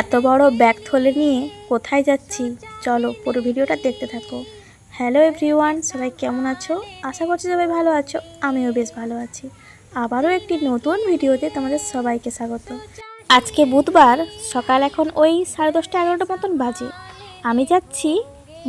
এত বড় ব্যাগ থলে নিয়ে কোথায় যাচ্ছি? চলো পুরো ভিডিওটা দেখতে থাকো। হ্যালো এভরিওয়ান সবাই কেমন আছো? আশা করছি সবাই ভালো আছো, আমিও বেশ ভালো আছি। আবারও একটি নতুন ভিডিওতে তোমাদের সবাইকে স্বাগত। আজকে বুধবার, সকাল এখন ওই সাড়ে দশটা এগারোটা মতন বাজে। আমি যাচ্ছি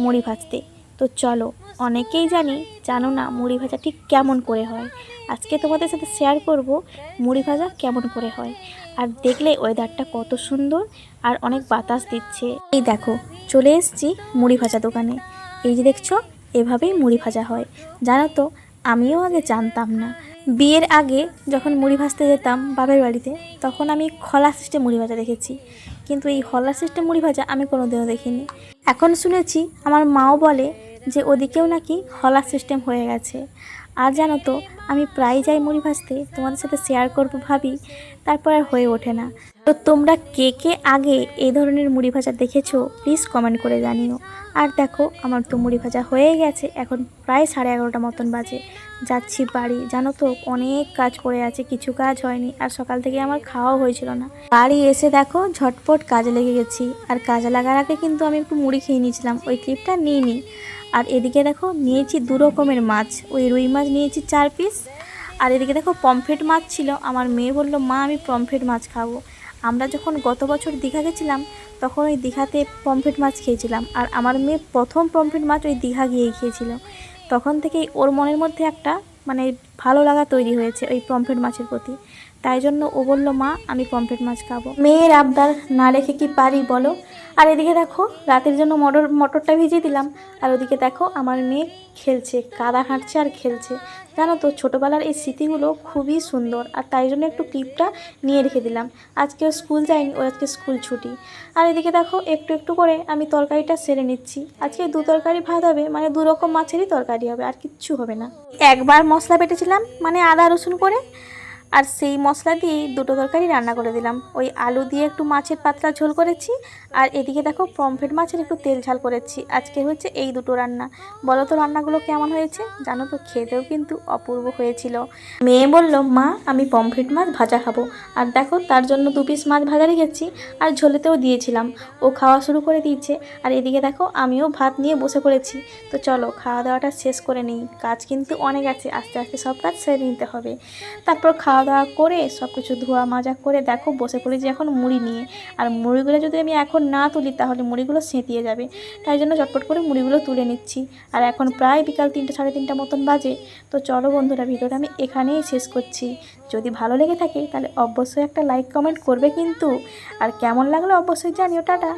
মুড়ি ভাজতে। তো চলো অনেকেই জানি, জানো না মুড়ি ভাজা ঠিক কেমন করে হয়। আজকে তোমাদের সাথে শেয়ার করব মুড়ি ভাজা কেমন করে হয়। আর দেখলে ওয়েদারটা কত সুন্দর আর অনেক বাতাস দিচ্ছে। এই দেখো, চলে এসেছি মুড়ি ভাজা দোকানে। এই যে দেখছ, এভাবেই মুড়ি ভাজা হয়। জানো তো, আমিও আগে জানতাম না। বিয়ের আগে যখন মুড়ি ভাজতে যেতাম বাবার বাড়িতে, তখন আমি খলা সিস্টেম মুড়ি ভাজা দেখেছি। কিন্তু এই হলা সিস্টেম মুড়ি ভাজা আমি কোনোদিনও দেখিনি। এখন শুনেছি, আমার মাও বলে যে ওদিকেও নাকি হলা সিস্টেম হয়ে গেছে। আর জানো তো, আমি প্রায় যাই মুড়ি ভাজতে, তোমাদের সাথে শেয়ার করব ভাবি, তারপর আর হয়ে ওঠে না। তো তোমরা কে কে আগে এই ধরনের মুড়ি ভাজা দেখেছ প্লিজ কমেন্ট করে জানিও। আর দেখো, আমার তো মুড়ি ভাজা হয়ে গেছে, এখন প্রায় সাড়ে এগারোটা মতন বাজে। যাচ্ছি বাড়ি, জানো তো, অনেক কাজ পড়ে আছে, কিছু কাজ হয়নি, আর সকাল থেকে আমার খাওয়াও হয়েছিল না। বাড়ি এসে দেখো, ঝটপট কাজে লেগে গেছি, আর কাজে লাগার আগে কিন্তু আমি একটু মুড়ি খেয়ে নিয়েছিলাম, ওই ক্লিপটা নিইনি। আর এদিকে দেখো নিয়েছি দু রকমের মাছ। ওই রুই মাছ নিয়েছি চার পিস আর এদিকে দেখো পমফ্রেট মাছ ছিল। আমার মেয়ে বলল, মা, আমি পমফ্রেট মাছ খাব। আমরা যখন গত বছর দীঘা গেছিলাম, তখন ওই দীঘাতে পমফ্রেট মাছ খেয়েছিলাম। আর আমার মেয়ে প্রথম পমফ্রেট মাছ ওই দীঘা গিয়েই খেয়েছিল। তখন থেকেই ওর মনের মধ্যে একটা মানে ভালো লাগা তৈরি হয়েছে ওই পমফ্রেট মাছের প্রতি। তাই জন্য ও বলল, মা, আমি পমফ্রেট মাছ খাব। মেয়ের আবদার না রেখে কি পারি বলো? আর এদিকে দেখো, রাতের জন্য মটর, মটরটা ভিজিয়ে দিলাম। আর ওদিকে দেখো, আমার মেয়ে খেলছে, কাদা হাঁটছে আর খেলছে। জানো তো, ছোটোবেলার এই স্মৃতিগুলো খুবই সুন্দর। আর তাই জন্য একটু ক্লিপটা নিয়ে রেখে দিলাম। আজকে ও স্কুল যায়নি, ওর আজকে স্কুল ছুটি। আর এদিকে দেখো, একটু একটু করে আমি তরকারিটা সেরে নিচ্ছি। আজকে দু তরকারি ভাত হবে মানে দু রকম মাছেরই তরকারি হবে, আর কিচ্ছু হবে না। একবার মশলা বেটেছিলাম মানে আদা, রসুন করে। আর সেই মশলা দিয়েই দুটো তরকারি রান্না করে দিলাম। ওই আলু দিয়ে একটু মাছের পাতলা ঝোল করেছি আর এদিকে দেখো পমফ্রেট মাছের একটু তেল ঝাল করেছি। আজকে হচ্ছে এই দুটো রান্না। বলো তো রান্নাগুলো কেমন হয়েছে? জানো তো, খেতেও কিন্তু অপূর্ব হয়েছিল। মেয়ে বলল, মা, আমি পমফ্রেট মাছ ভাজা খাব। আর দেখো তার জন্য দু পিস মাছ ভাজা রেখেছি আর ঝোলেতেও দিয়েছিলাম। ও খাওয়া শুরু করে দিয়েছে। আর এদিকে দেখো আমিও ভাত নিয়ে বসে পড়েছি। তো চলো, খাওয়া দাওয়াটা শেষ করে নিই। কাজ কিন্তু অনেক আছে। আস্তে আস্তে সব কাজ সেরে নিতে হবে। তারপর খাওয়া দাওয়া করে সব কিছু ধোয়া মাজা করে, দেখো বসে পড়েছি এখন মুড়ি নিয়ে। আর মুড়িগুলো যদি আমি এখন না তুলি, তাহলে মুড়িগুলো সেঁতিয়ে যাবে। তাই জন্য চটপট করে মুড়িগুলো তুলে নিচ্ছি। আর এখন প্রায় বিকাল তিনটে, সাড়ে তিনটা মতন বাজে। তো চলো বন্ধুরা, ভিডিওটা আমি এখানেই শেষ করছি। যদি ভালো লেগে থাকে, তাহলে অবশ্যই একটা লাইক কমেন্ট করবে কিন্তু। আর কেমন লাগল অবশ্যই জানিও, টাটা।